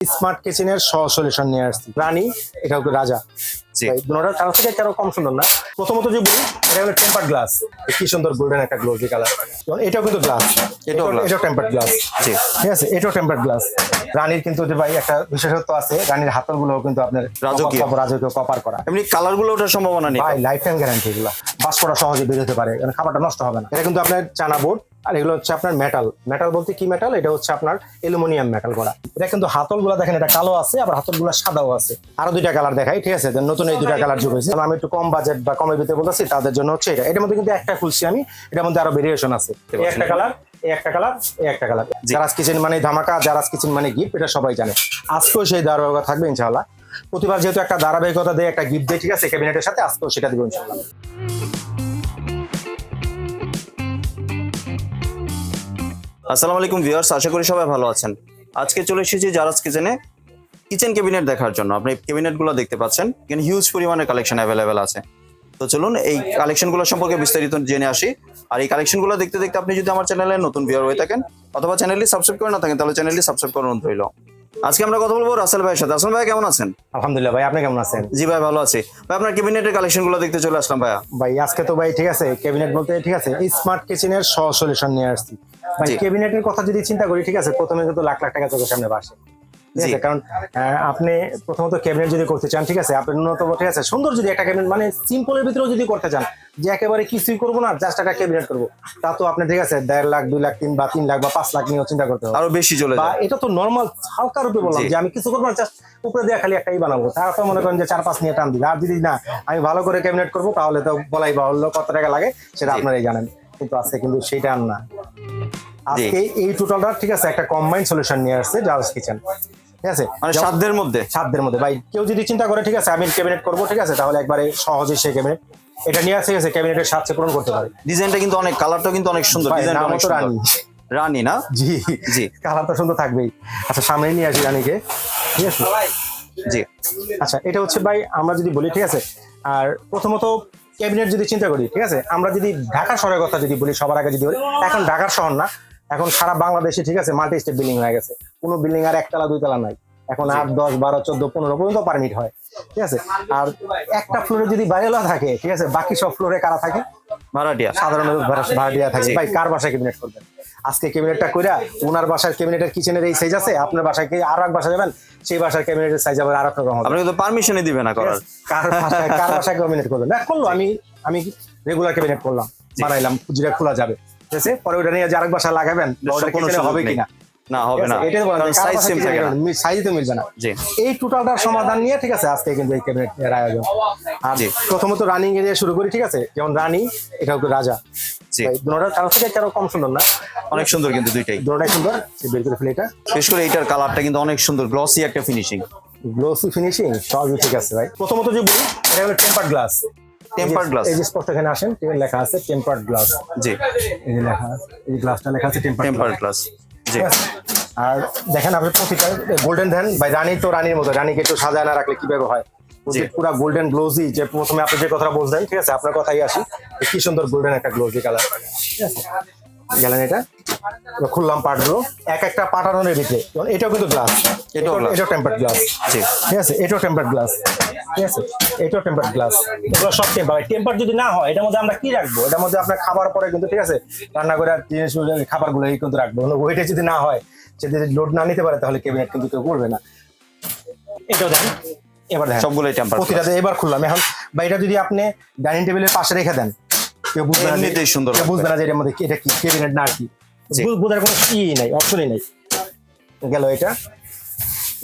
Smart কিচেনের সহ solution নিয়ে আসছি। রানী এটা হলো রাজা। দুটোটার কালার থেকে কেন কম সুন্দর না? প্রথমত যে বলি এটা হলো টেম্পার গ্লাস কি সুন্দর গোল্ডেন একটা গ্লোজি কালার এটাও কিন্তু গ্লাস এটাও এটাও টেম্পার গ্লাস ঠিক আছে? এটাও টেম্পার গ্লাস রানীর কিন্তু যে ভাই একটা বিশেষত্ব আছে রানীর হাতলগুলো কিন্তু আপনার রাজকীয়। রাজকীয় কপার করা। এমনি কালারগুলো ওঠার সম্ভাবনা নেই ভাই লাইফ টাইম গ্যারান্টি এগুলো। বাষ্পটা সহজে বের হতে পারে। কারণ খাবারটা নষ্ট হবে না। এটা কিন্তু আপনার চানা বোর্ড আর এগুলো হচ্ছে আপনার মেটাল মেটাল বলতে কি মেটাল এটা হচ্ছে আপনার অ্যালুমিনিয়াম মেটাল করা এটা কিন্তু হাতলগুলা দেখেন এটা কালো আছে আবার হাতলগুলা সাদাও আছে। আরও দুইটা কালার দেখাই ঠিক আছে? নতুন এই দুইটা কালার যোগ হয়েছে। আমি একটু কম বাজেট বা কমের ভিতরে বলতেছি তাদের জন্য হচ্ছে এটা। এটার মধ্যে কিন্তু একটা খুলছি আমি এটার মধ্যে আরও ভেরিয়েশন আছে। একটা কালার এই একটা কালার এই একটা কালার জারাস কিচেন মানে ধামাকা জারাস কিচেন মানে গিফট এটা সবাই জানে। আজকেও সেই ধারাবাহিকতা থাকবে ইনশাআল্লাহ। প্রতিবার যেহেতু একটা ধারাবাহিকতা দিয়ে একটা গিফট দেয় ঠিক আছে? ক্যাবিনেটের সাথে আজকেও সেটা দিব ইনশাআল্লাহ। আসসালামু আলাইকুম ভিউয়ার্স আশা করি সবাই ভালো আছেন। আজকে চলে এসেছি জারাজ কিচেনে কিচেন ক্যাবিনেট দেখার জন্য। আপনি ক্যাবিনেটগুলো দেখতে পাচ্ছেন। এখানে হিউজ পরিমাণের কালেকশন অ্যাভেলেবেল আছে। তো চলুন এই কালেকশনগুলো সম্পর্কে বিস্তারিত জেনে আসি। আর এই কালেকশনগুলো দেখতে দেখতে আপনি যদি আমার চ্যানেলে নতুন ভিউয়ার হয়ে থাকেন অথবা চ্যানেলটি সাবস্ক্রাইব করে না থাকেন তাহলে চ্যানেলটি সাবস্ক্রাইব করুন রইল। আজকে আমরা কথা বলব রাসেল ভাইয়ের সাথে। রাসেল ভাই কেমন আছেন? আলহামদুলিল্লাহ ভাই আপনি কেমন আছেন? জি ভাই ভালো আছি। ভাই আপনার ক্যাবিনেটের কালেকশনগুলো দেখতে চলে আসলাম ভাইয়া। ভাই আজকে তো ভাই ঠিক আছে ক্যাবিনেট বলতে ঠিক আছে স্মার্ট কিচেনের সহ সলিউশন নিয়ে আসছি। ভাই। ক্যাবিনেটের কথা যদি চিন্তা করি ঠিক আছে প্রথমে কিন্তু লাখ লাখ টাকা চোখের সামনে বাসে ঠিক আছে কারণ আপনি প্রথমত ক্যাবিনেট যদি করতে চান ঠিক আছে আপনি ন্যূনতম ঠিক আছে সুন্দর যদি একটা ক্যাবিনেট মানে সিম্পলের ভিতরেও যদি করতে চান যে একেবারে কিছুই করব না জাস্ট একটা ক্যাবিনেট করব তা তো আপনি ঠিক আছে দেড় লাখ দুই লাখ তিন বা তিন লাখ বা পাঁচ লাখ নিয়েও চিন্তা করতে হবে। আরও বেশি চলে বা এটা তো নর্মাল হালকা রূপে বললাম যে আমি কিছু করব না জাস্ট উপরে দিয়ে খালি একটাই বানাবো। তার তো মনে করেন যে চার পাঁচ নিয়ে টান দিবে। আর যদি না আমি ভালো করে ক্যাবিনেট করব তাহলে তো বলাই বা বাহুল্য কত টাকা লাগে সেটা আপনারাই জানেন। কিন্তু আছে কিন্তু সেটা না। আজকে এই টোটালটা ঠিক আছে একটা কম্বাইন সলিউশন নিয়ে আসছে জাহাজ কিচেন ঠিক আছে? মানে সাধ্যের মধ্যে? সাধ্যের মধ্যে। ভাই কেউ যদি চিন্তা করে ঠিক আছে আমি ক্যাবিনেট করব ঠিক আছে তাহলে একবারে সহজে সে ক্যাবিনেট এটা নিয়ে আসে গেছে ক্যাবিনেটের সাথে পূরণ করতে পারে। ডিজাইনটা কিন্তু অনেক কালারটা কিন্তু অনেক সুন্দর। ডিজাইনটা অনেক রানী। রানী না? জি। জি। কালার তো সুন্দর থাকবেই। আচ্ছা সামনে নিয়ে আসি রানীকে। ঠিক আছে? জি। আচ্ছা এটা হচ্ছে ভাই আমরা যদি বলি ঠিক আছে আর প্রথমত ক্যাবিনেট যদি চিন্তা করি ঠিক আছে আমরা যদি ঢাকা শহরের কথা যদি বলি সবার আগে যদি বলি এখন ঢাকার শহর না এখন সারা বাংলাদেশে ঠিক আছে মাল্টি স্টেট বিল্ডিং হয়ে গেছে। কোনো বিল্ডিং আর একতলা দুইতলা নাই। এখন আট দশ বারো চোদ্দ পনেরো পর্যন্ত পারমিট হয়। ঠিক আছে? আর একটা ফ্লোরে যদি বাইরেলা থাকে ঠিক আছে বাকি সব ফ্লোরে কারা থাকে? ভাড়াটিয়া। সাধারণত ভাড়াটিয়া। থাকে। ভাই কার বাসায় ক্যাবিনেট করবেন? আজকে ক্যাবিনেটটা কইরা ওনার বাসার ক্যাবিনেটের কিচেনের এই সাইজ আছে আপনার বাসায় কি আর এক বাসা যাবেন? সেই বাসার ক্যাবিনেটের সাইজ আবার আর এক রকম হবে। আপনি কিন্তু পারমিশনই দিবে না করার। কার ভাষায় কার ভাষায় ক্যাবিনেট করবেন? না করল আমি আমি রেগুলার ক্যাবিনেট করলাম বানাইলাম যেটা খোলা যাবে। আছে পরে ওটা নিয়ে আরেক বাসা লাগাবেন কোনো হবে কিনা? না হবে না। সাইজ সেম থাকে না সাইজ তো মিলবে না। জি। এই টোটালটার সমাধান নিয়ে ঠিক আছে? আজকে কিন্তু এই ক্যাবিনেট আয়োজন। আর প্রথমত রানিং এ দিয়ে শুরু করি ঠিক আছে? যেমন রানী এটা হচ্ছে রাজা। জি। দুটোটার থেকে কম সুন্দর না? অনেক সুন্দর কিন্তু দুইটাই। দুটোটাই সুন্দর। বের করে ফেলে এটা। বিশেষ করে কালারটা কিন্তু অনেক সুন্দর। গ্লসি একটা ফিনিশিং গ্লোসি ফিনিশিং সবই ঠিক আছে ভাই। প্রথমত যে বলি এটা হলো টেম্পার গ্লাস Tempered গ্লাস এই যে স্পষ্ট এখানে আসেন লেখা আছে টেম্পার্ড গ্লাস জি। এই যে লেখা এই গ্লাসটা লেখা আছে টেম্পার্ড টেম্পার গ্লাস জি। আর দেখেন আপনি প্রতিটা গোল্ডেন দেন ভাই রানী তো রানীর মতো রানীকে একটু সাজায় না রাখলে কীভাবে হয়? পুরা পুরো গোল্ডেন গ্লোজি যে প্রথমে আপনি যে কথাটা বলছেন ঠিক আছে? আপনার কথাই আসি কি সুন্দর গোল্ডেন একটা গ্লোজি কালার ঠিক আছে? গেলেন এটা। খুললাম পার্টগুলো এক একটা পাটানোর যেমন এটাও কিন্তু গ্লাস এটাও। এটাও টেম্পার্ড গ্লাস ঠিক আছে? এটাও টেম্পার্ড গ্লাস ঠিক আছে? এটাও টেম্পার্ড গ্লাস এগুলো সব টেম্পার টেম্পার যদি না হয় এটার মধ্যে আমরা কি রাখব? এটার মধ্যে আপনার খাবার পরে কিন্তু ঠিক আছে? রান্না করে জিনিস খাবারগুলো এই কিন্তু রাখব। ওইটা যদি না হয় যদি লোড না নিতে পারে তাহলে ক্যাবিনেট কিন্তু কেউ করবে না। এটাও দেন এবার দেখেন। সবগুলোই টেম্পার প্রতিটাতে এবার খুললাম। এখন বা এটা যদি আপনি ডাইনিং টেবিলের পাশে রেখে দেন কেউ বুঝবে না এমনিতেই সুন্দর কেউ বুঝবে না যে এটার মধ্যে এটা কি ক্যাবিনেট না কি? বোঝার কোনো ই নাই অপশনই নাই। গেল এটা।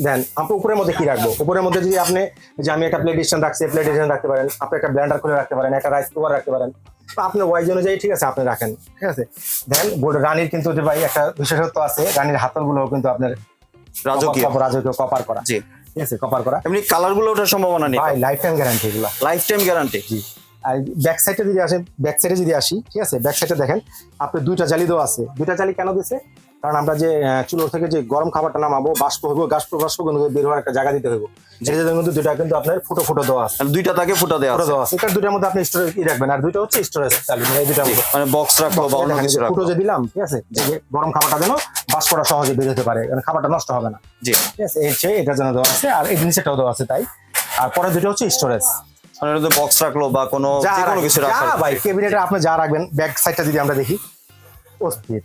দেন আপনি উপরের মধ্যে কি রাখব? উপরের মধ্যে যদি আপনি যে আমি একটা প্লেট স্ট্যান্ড রাখছি প্লেট স্ট্যান্ড রাখতে পারেন আপনি একটা ব্লেন্ডার খুলে রাখতে পারেন একটা রাইস কুকার রাখতে পারেন। বা আপনার ওয়াইজ অনুযায়ী ঠিক আছে আপনি রাখেন ঠিক আছে? দেন রানীর কিন্তু ভাই একটা বিশেষত্ব আছে রানীর হাতলগুলো কিন্তু আপনার রাজকীয়। রাজকীয় কপার করা। জি। ঠিক আছে কপার করা। এমনি কালারগুলো সম্ভাবনা নেই। ভাই লাইফ টাইম গ্যারান্টি এগুলো। লাইফ টাইম গ্যারান্টি জি। আর ব্যাক সাইডে যদি আসেন ব্যাক সাইডে যদি আসি ঠিক আছে? ব্যাক সাইডে দেখেন আপনি দুইটা জালি দেওয়া আছে। দুইটা জালি কেন দিছে? কারণ আমরা যে চুলোর থেকে যে গরম খাবারটা নামাবো বাষ্প হইব বাষ্প বাষ্প কিন্তু বের হওয়ার একটা জায়গা দিতে হইব। জন্য কিন্তু দুটা কিন্তু আপনার ফুটো ফুটো দেওয়া আছে। দুইটা তাকে ফুটা দেওয়া ফুটো দেওয়া আছে। এটা দুটার মধ্যে আপনি স্টোরেজ রাখবেন। আর দুইটা হচ্ছে স্টোরেজ চালু মানে দুটার মানে বক্স রাখল বা অন্য কিছু রাখল ফুটো যে দিলাম ঠিক আছে? যে গরম খাবারটা যেন বাষ্পটা সহজে বের হতে পারে কারণ খাবারটা নষ্ট হবে না। জি। ঠিক আছে? এই এটার জন্য দেওয়া আছে আর এই জিনিসটাও দেওয়া আছে তাই। আর পরে দুটো হচ্ছে স্টোরেজ মানে বক্স রাখল বা কোনো যা কোনো কিছু যা রাখল ভাই ক্যাবিনেটে আপনি যা রাখবেন ব্যাক সাইডটা যদি আমরা দেখি অস্থির।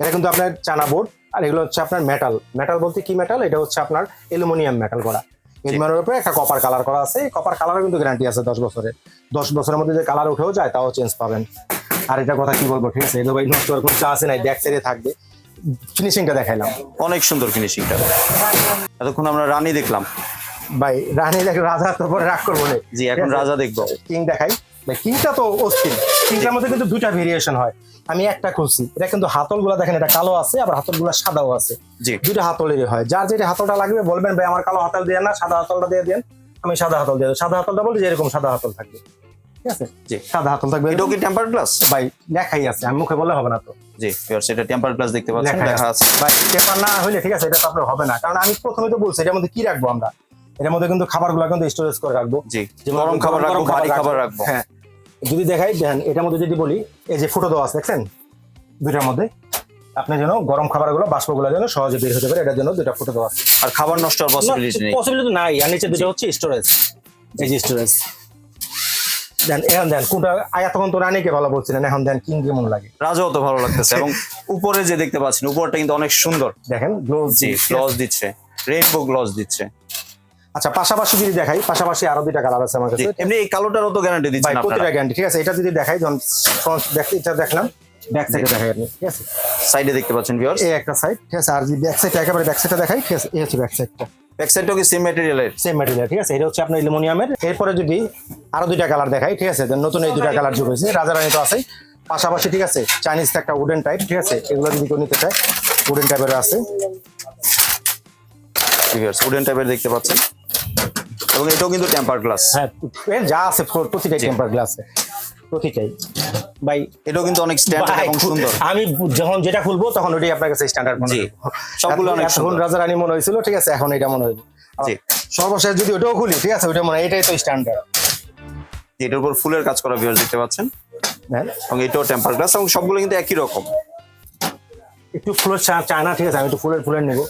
এটা কিন্তু আপনার চানা বোর্ড আর এগুলো হচ্ছে আপনার মেটাল মেটাল বলতে কি মেটাল এটা হচ্ছে আপনার অ্যালুমিনিয়াম মেটাল করা এলুমিনিয়ামের উপরে একটা কপার কালার করা আছে। কপার কালারও কিন্তু গ্যারান্টি আছে দশ বছরের। দশ বছরের মধ্যে যে কালার উঠেও যায় তাও চেঞ্জ পাবেন। আর এটা কথা কি বলব ঠিক আছে? এটা ভাই নষ্ট কোনো চান্স নাই ব্যাক সাইডে থাকবে। ফিনিশিংটা দেখাইলাম। অনেক সুন্দর ফিনিশিংটা এতক্ষণ আমরা রানী দেখলাম। ভাই রানী দেখে রাজা তো পরে রাগ করব না। জি এখন রাজা দেখব। কিং দেখাই। ভাই কিংটা তো অস্থির। কিংটার মধ্যে কিন্তু দুইটা ভেরিয়েশন হয়। আমি একটা খুলছি। এটা কিন্তু হাতলগুলা দেখেন এটা কালো আছে আবার হাতলগুলা সাদাও আছে। জি। দুইটা হাতলেরই হয়। যার যেটা হাতলটা লাগবে বলবেন ভাই আমার কালো হাতল দিয়ে না সাদা হাতলটা দিয়ে দেন। আমি সাদা হাতল দিয়ে দেবো। সাদা হাতলটা বলতে যে এরকম সাদা হাতল থাকবে। ঠিক আছে? জি। সাদা হাতল থাকবে। এটাও কি টেম্পার গ্লাস ভাই লেখাই আছে। আমি মুখে বললে হবে না তো। জি ভিউয়ার্স এটা টেম্পার গ্লাস দেখতে পাচ্ছেন লেখাই লেখা আছে। আছে। ভাই না হলে ঠিক আছে এটা তো আপনার হবে না। কারণ আমি প্রথমে তো বলছি এটার মধ্যে কি রাখব আমরা? এটার মধ্যে কিন্তু খাবারগুলো কিন্তু স্টোরেজ করে রাখব। জি। গরম খাবার রাখব ভারী খাবার রাখব। হ্যাঁ। যদি দেখাই দেন এটার মধ্যে যদি বলি এই যে ফুটো দেওয়া আছে দেখছেন? দুইটার মধ্যে। আপনি যেন গরম খাবারগুলো বাষ্পগুলো যেন সহজে বের হতে পারে এটার জন্য দুইটা ফুটো দেওয়া আছে। আর খাবার নষ্ট হওয়ার পসিবিলিটি নেই। পসিবিলিটি নাই আর নিচে দুটো হচ্ছে স্টোরেজ এই যে স্টোরেজ দেন এখন দেন কোনটা আয়া তখন তো রানীকে ভালো বলছিলেন এখন দেন কিং কেমন লাগে? রাজাও তো ভালো লাগতেছে এবং উপরে যে দেখতে পাচ্ছেন উপরটা কিন্তু অনেক সুন্দর। দেখেন গ্লোভ জি গ্লস দিচ্ছে। রেইনবো গ্লস দিচ্ছে। আচ্ছা পাশাপাশি যদি দেখাই পাশাপাশি আরও দুইটা কালার আছে আমার কাছে। এমনি এই কালোটারও তো গ্যারান্টি দিচ্ছেন আপনারা? প্রতিটা গ্যারান্টি ঠিক আছে? এটা যদি দেখাই যখন ফ্রন্ট দেখ এটা দেখলাম। ব্যাক সাইডে দেখাই আপনি। ঠিক আছে? সাইডে দেখতে পাচ্ছেন ভিউয়ার্স এই একটা সাইড ঠিক আছে? আর যদি ব্যাক সাইড একেবারে ব্যাক সাইডটা দেখাই ঠিক আছে? এই হচ্ছে ব্যাক সাইডটা ব্যাক সাইডটাও কি সেম ম্যাটেরিয়ালের সেম ম্যাটেরিয়াল ঠিক আছে? এটা হচ্ছে আপনার অ্যালুমিনিয়ামের। এরপরে যদি আরও দুইটা কালার দেখাই ঠিক আছে? নতুন এই দুইটা কালার যোগ হয়েছে। রাজারানি তো আছেই। পাশাপাশি ঠিক আছে? চাইনিজ একটা উডেন টাইপ ঠিক আছে? এগুলো যদি কেউ নিতে চায় উডেন টাইপের আছে। ভিউয়ার্স উডেন টাইপের দেখতে পাচ্ছেন। এবং এটাও কিন্তু টেম্পার গ্লাস হ্যাঁ এর যা আছে প্রতিটাই টেম্পার গ্লাসে প্রতিটাই। ভাই এটাও কিন্তু অনেক স্ট্যান্ডার্ড এবং সুন্দর। আমি যখন যেটা খুলবো তখন ওইটাই আপনার কাছে স্ট্যান্ডার্ড মনে সবগুলো অনেক সুন্দর। রাজা রানী মনে হয়েছিল ঠিক আছে এখন এটা মনে হইব জি। সর্বশেষ যদি ওটাও খুলি ঠিক আছে ওইটা মনে হয় এটাই তো স্ট্যান্ডার্ড এটার উপর ফুলের কাজ করা ভিউয়ার্স দেখতে পাচ্ছেন। এবং এটাও টেম্পার গ্লাস এবং সবগুলো কিন্তু একই রকম। একটু ফুলের চা চায় না ঠিক আছে আমি একটু ফুলের ফুলের নেব।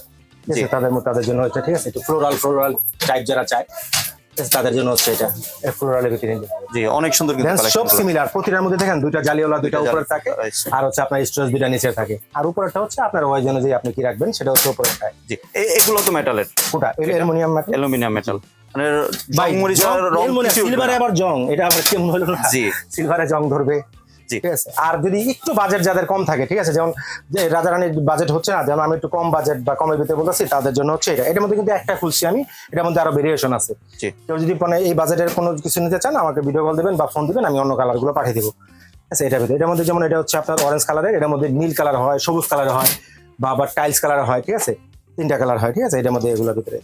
ঠিক আছে তাদের তাদের জন্য হচ্ছে ঠিক আছে? একটু ফ্লোরাল ফ্লোরাল টাইপ যারা চায় তাদের জন্য হচ্ছে এটা। ফ্লোরালের ভিতরে জি অনেক সুন্দর কিন্তু সব সিমিলার প্রতিটার মধ্যে দেখেন দুইটা জালিওয়ালা দুইটা উপরে থাকে আর হচ্ছে আপনার স্টোরেজ দুইটা নিচে থাকে। আর উপরেরটা হচ্ছে আপনার ওই জন্য যে আপনি কি রাখবেন সেটা হচ্ছে উপরে থাকে। জি এগুলো তো মেটালের ওটা অ্যালুমিনিয়াম মাটি অ্যালুমিনিয়াম মেটাল মানে জং মরিচ রং সিলভারে আবার জং এটা আবার কেমন হলো না? জি। সিলভারে জং ধরবে। ঠিক আছে? আর যদি একটু বাজেট যাদের কম থাকে ঠিক আছে? যেমন যে রাজা রানীর বাজেট হচ্ছে না যেমন আমি একটু কম বাজেট বা কমের ভিতরে বলতেছি তাদের জন্য হচ্ছে এটা। এটার মধ্যে কিন্তু একটা খুলছি আমি এটার মধ্যে আরও ভেরিয়েশন আছে। কেউ যদি মানে এই বাজেটের কোনো কিছু নিতে চান আমাকে ভিডিও কল দেবেন বা ফোন দেবেন আমি অন্য কালারগুলো পাঠিয়ে দেবো। আচ্ছা এটার ভিতরে। এটার মধ্যে যেমন এটা হচ্ছে আপনার অরেঞ্জ কালারের এটার মধ্যে নীল কালার হয় সবুজ কালার হয় বা আবার টাইলস কালার হয় ঠিক আছে? তিনটা কালার হয় ঠিক আছে? এটার মধ্যে এগুলোর ভিতরে।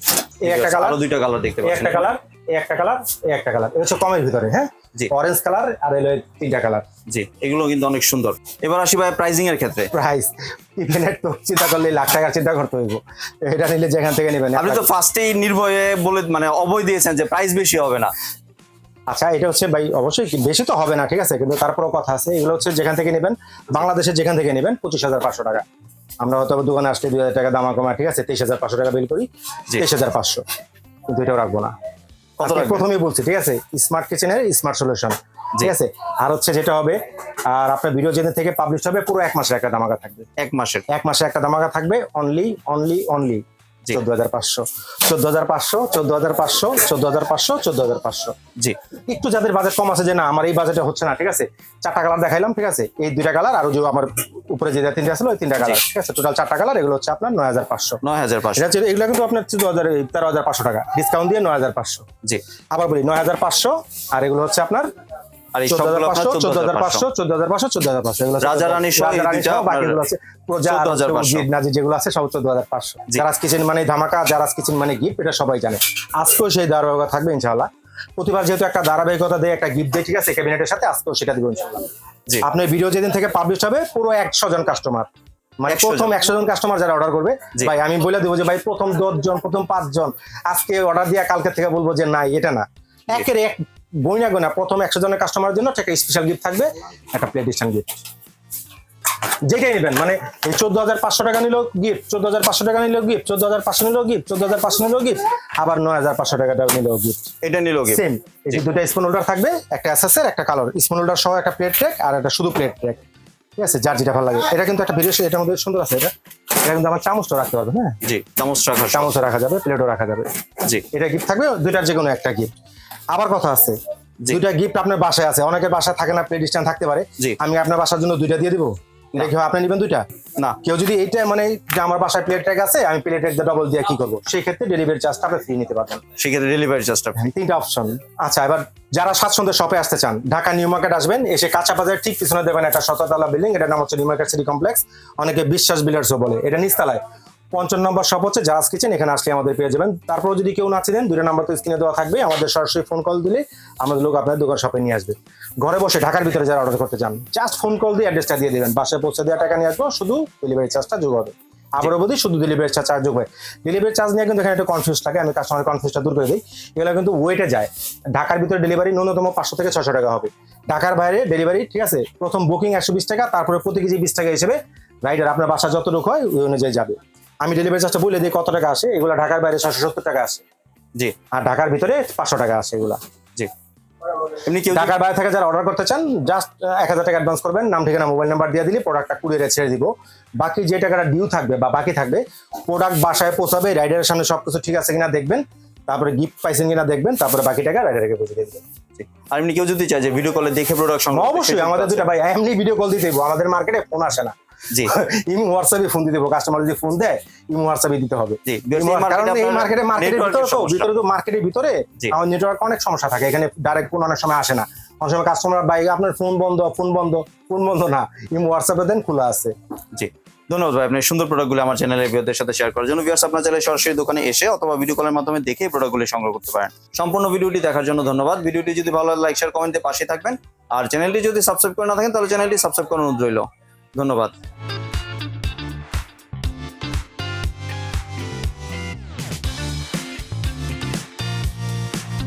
এই একটা কালার দুইটা কালার দেখতে এই পাচ্ছেন। একটা কালার এই একটা কালার এই একটা কালার হচ্ছে কমের ভিতরে হ্যাঁ? জি। অরেঞ্জ কালার আর এলো তিনটা কালার জি এগুলো কিন্তু অনেক সুন্দর। এবার আসি ভাই প্রাইজিং এর ক্ষেত্রে। প্রাইস ইভেনের তো চিন্তা করলে লাখ টাকার চিন্তা করতে হইব। এটা নিলে যেখান থেকে নেবেন আপনি তো ফার্স্টেই নির্ভয়ে বলে মানে অবয় দিয়েছেন যে প্রাইস বেশি হবে না। আচ্ছা এটা হচ্ছে ভাই অবশ্যই বেশি তো হবে না ঠিক আছে? কিন্তু তারপরেও কথা আছে। এগুলো হচ্ছে যেখান থেকে নেবেন বাংলাদেশের যেখান থেকে নেবেন পঁচিশ হাজার পাঁচশো টাকা। আমরা হয়তো দোকানে আসলে দুই হাজার টাকা দামা কমা ঠিক আছে? তেইশ হাজার পাঁচশো টাকা বিল করি। তেইশ হাজার পাঁচশো। কিন্তু এটাও রাখব না? প্রথমেই বলছি ঠিক আছে? স্মার্ট কিচেনের স্মার্ট সলিউশন ঠিক আছে? আর হচ্ছে যেটা হবে আর আপনার ভিডিও যেদিন থেকে পাবলিশ হবে পুরো এক মাসের একটা দামাকা থাকবে। এক মাসের। এক মাসে একটা দামাকা থাকবে অনলি অনলি অনলি। চোদ্দ হাজার পাঁচশো। চোদ্দ হাজার পাঁচশো চোদ্দ হাজার পাঁচশো চোদ্দ হাজার পাঁচশো চোদ্দ হাজার পাঁচশো। জি। একটু যাদের বাজেট কম আছে যে না আমার এই বাজেটে হচ্ছে না ঠিক আছে? চারটা কালার দেখাইলাম ঠিক আছে? এই দুইটা কালার আর যে আমার উপরে যে তিনটা ছিল ওই তিনটা কালার ঠিক আছে? টোটাল চারটা কালার এগুলো হচ্ছে আপনার নয় হাজার পাঁচশো। নয় হাজার পাঁচশো। এগুলো কিন্তু আপনার চোদ্দ হাজার তেরো হাজার পাঁচশো টাকা। ডিসকাউন্ট দিয়ে নয় হাজার পাঁচশো। জি। আবার বলি নয় হাজার পাঁচশো আর এগুলো হচ্ছে আপনার আর এই সবগুলো আপনার পাঁচশো চোদ্দ হাজার পাঁচশো চোদ্দ হাজার পাঁচশো চোদ্দ হাজার পাঁচশো এগুলো হচ্ছে রাজা রানী সহ এই দুইটা বাকিগুলো আছে। প্রজা আর 14,500 জিদ নাজি যেগুলো আছে সব চোদ্দ হাজার পাঁচশো। জি। জারাস কিচেন মানে ধামাকা জারাস কিচেন মানে গিফট এটা সবাই জানে। আজকেও সেই ধারাবাহিকতা থাকবে ইনশাআল্লাহ। প্রতিবার যেহেতু একটা ধারাবাহিকতা দিয়ে একটা গিফট দেয় ঠিক আছে ক্যাবিনেটের সাথে আজকেও সেটা দিব ইনশাআল্লাহ। আপনার ভিডিও যেদিন থেকে পাবলিশ হবে পুরো একশো জন কাস্টমার মানে প্রথম একশো জন কাস্টমার যারা অর্ডার করবে ভাই আমি বলে দেবো যে ভাই প্রথম দশ জন প্রথম পাঁচ জন আজকে অর্ডার দিয়ে কালকে থেকে বলব যে না এটা না। একের এক বইনা গোনা প্রথম একশো জনের কাস্টমারের জন্য একটা স্পেশাল গিফট থাকবে একটা প্লেট স্ট্যান্ড গিফট যেটাই নেবেন মানে এই চোদ্দ হাজার পাঁচশো টাকা নিল গিফট চোদ্দ হাজার পাঁচশো টাকা নিল গিফট চোদ্দ হাজার পাঁচশো নিল গিফট চোদ্দ হাজার পাঁচশো নিল গিফট আবার নয় হাজার পাঁচশো টাকাটা নিল গিফট এটা নিল কি সেম এই যে দুটো স্পুন হোল্ডার থাকবে একটা এসএসের একটা কালার স্পুন হোল্ডার সহ একটা প্লেট ট্র্যাক আর একটা শুধু প্লেট ট্র্যাক ঠিক আছে যার যেটা ভালো লাগে। এটা কিন্তু একটা ভিডিও এটার মধ্যে সুন্দর আছে এটা। এটা কিন্তু আমার চামচটা রাখতে পারবে হ্যাঁ? জি চামচ রাখার সম- চামচও রাখা যাবে প্লেটও রাখা যাবে। জি। এটা গিফট থাকবে দুইটার যে কোনো একটা গিফট আবার কথা আছে। দুইটা গিফট আপনার বাসায় আছে। অনেকের বাসায় থাকে না স্ট্যান্ড থাকতে পারে। আমি আপনার বাসার জন্য দুইটা দিয়ে দিব। এটা আপনি নেবেন দুইটা? না। কেউ যদি এইটা মানে যে আমার বাসায় প্লেট ট্যাগ আছে আমি প্লেট ট্যাগ ডবল দিয়ে কি করব? সেই ক্ষেত্রে ডেলিভারি চার্জটা আপনি ফ্রি নিতে পারবেন। সেক্ষেত্রে ডেলিভারি চার্জটা তিনটা অপশন আচ্ছা এবার যারা স্বাচ্ছন্দ্যে শপে আসতে চান ঢাকা নিউ মার্কেট আসবেন এসে কাঁচা বাজার ঠিক পিছনে দেবেন একটা শততলা বিল্ডিং এটার নাম হচ্ছে নিউ মার্কেট সিটি কমপ্লেক্স। অনেকে বিশ্বাস বিল্ডার্সও বলে এটা নিচতলায়। পঞ্চান্ন নম্বর শপ হচ্ছে জাহাজ কিচেন এখানে আসলে আমাদের পেয়ে যাবেন। তারপর যদি কেউ না চিনেন দুটো নাম্বার তো স্ক্রিনে দেওয়া থাকবে, আমাদের সরাসরি ফোন কল দিলে আমাদের লোক আপনার দোকান শপে নিয়ে আসবে। ঘরে বসে ঢাকার ভিতরে যারা অর্ডার করতে চান জাস্ট ফোন কল দিয়ে অ্যাড্রেসটা দিয়ে দেবেন। বাসায় পৌঁছে দেওয়া টাকা নিয়ে আসব, শুধু ডেলিভারি চার্জটা যোগ হবে। আবারও বলি, শুধু ডেলিভারি চার্জ চার্জ যোগ হয় ডেলিভারি চার্জ নিয়ে কিন্তু এখানে একটু কনফিউজ থাকে, আমি কাস্টমার কনফিউজটা দূর করে দিই। এগুলো কিন্তু ওয়েটে যায়। ঢাকার ভিতরে ডেলিভারি ন্যূনতম পাঁচশো থেকে ছশো টাকা হবে। ঢাকার বাইরে ডেলিভারি ঠিক আছে? প্রথম বুকিং একশো বিশ টাকা, তারপরে প্রতি কেজি বিশ টাকা হিসেবে রাইডার আপনার বাসা যতটুকু হয়, ওই অনুযায়ী যাবে। আমি ডেলিভারি চার্জটা বলে দিই কত টাকা আসে এগুলো ঢাকার বাইরে ছশো সত্তর টাকা আসে জি। আর ঢাকার ভিতরে পাঁচশো টাকা আসে এগুলা। জি। এমনি কেউ ঢাকার বাইরে থেকে যারা অর্ডার করতে চান জাস্ট এক হাজার টাকা অ্যাডভান্স করবেন। নাম ঠিকানা মোবাইল নাম্বার দিয়ে দিলে প্রোডাক্টটা কুরিয়ারে ছেড়ে দিব। বাকি যে টাকাটা ডিউ থাকবে বা বাকি থাকবে প্রোডাক্ট বাসায় পৌঁছাবে রাইডারের সামনে সবকিছু ঠিক আছে কিনা দেখবেন। তারপরে গিফট পাইছেন কিনা দেখবেন। তারপরে বাকি টাকা রাইডারকে পৌঁছে দেবেন। আর এমনি কেউ যদি চাই যে ভিডিও কলে দেখে প্রোডাক্ট অবশ্যই আমাদের। দুটা ভাই এমনি ভিডিও কল দিতে। আমাদের মার্কেটে ফোন আসে না। জি। ইমো হোয়াটসঅ্যাপে ফোন দিতে কাস্টমার যদি ফোন দেয় ইমো হোয়াটসঅ্যাপে দিতে হবে। জি। কারণ এই মার্কেটে মার্কেটের ভিতরে তো ভিতরে তো মার্কেটের ভিতরে আমার নেটওয়ার্ক অনেক সমস্যা থাকে। এখানে ডাইরেক্ট ফোন অনেক সময় আসে না। অনেক সময় কাস্টমার বাইক আপনার ফোন বন্ধ ফোন বন্ধ ফোন বন্ধ না। ইমো হোয়াটসঅ্যাপে দেন খোলা আছে। জি। ধন্যবাদ ভাই আপনার সুন্দর প্রোডাক্টগুলো আমার চ্যানেলের ভিউদের সাথে শেয়ার করার জন্য। ভিউয়ার্স আপনার চাইলে সরাসরি দোকানে এসে অথবা ভিডিও কলের মাধ্যমে দেখে প্রোডাক্টগুলো সংগ্রহ করতে পারেন। সম্পূর্ণ ভিডিওটি দেখার জন্য ধন্যবাদ। ভিডিওটি যদি ভালো লাগে লাইক শেয়ার কমেন্টে পাশে থাকবেন। আর চ্যানেলটি যদি সাবস্ক্রাইব করে না থাকেন তাহলে চ্যানেলটি সাবস্ক্রাইব করার অনুরোধ রইল। ধন্যবাদ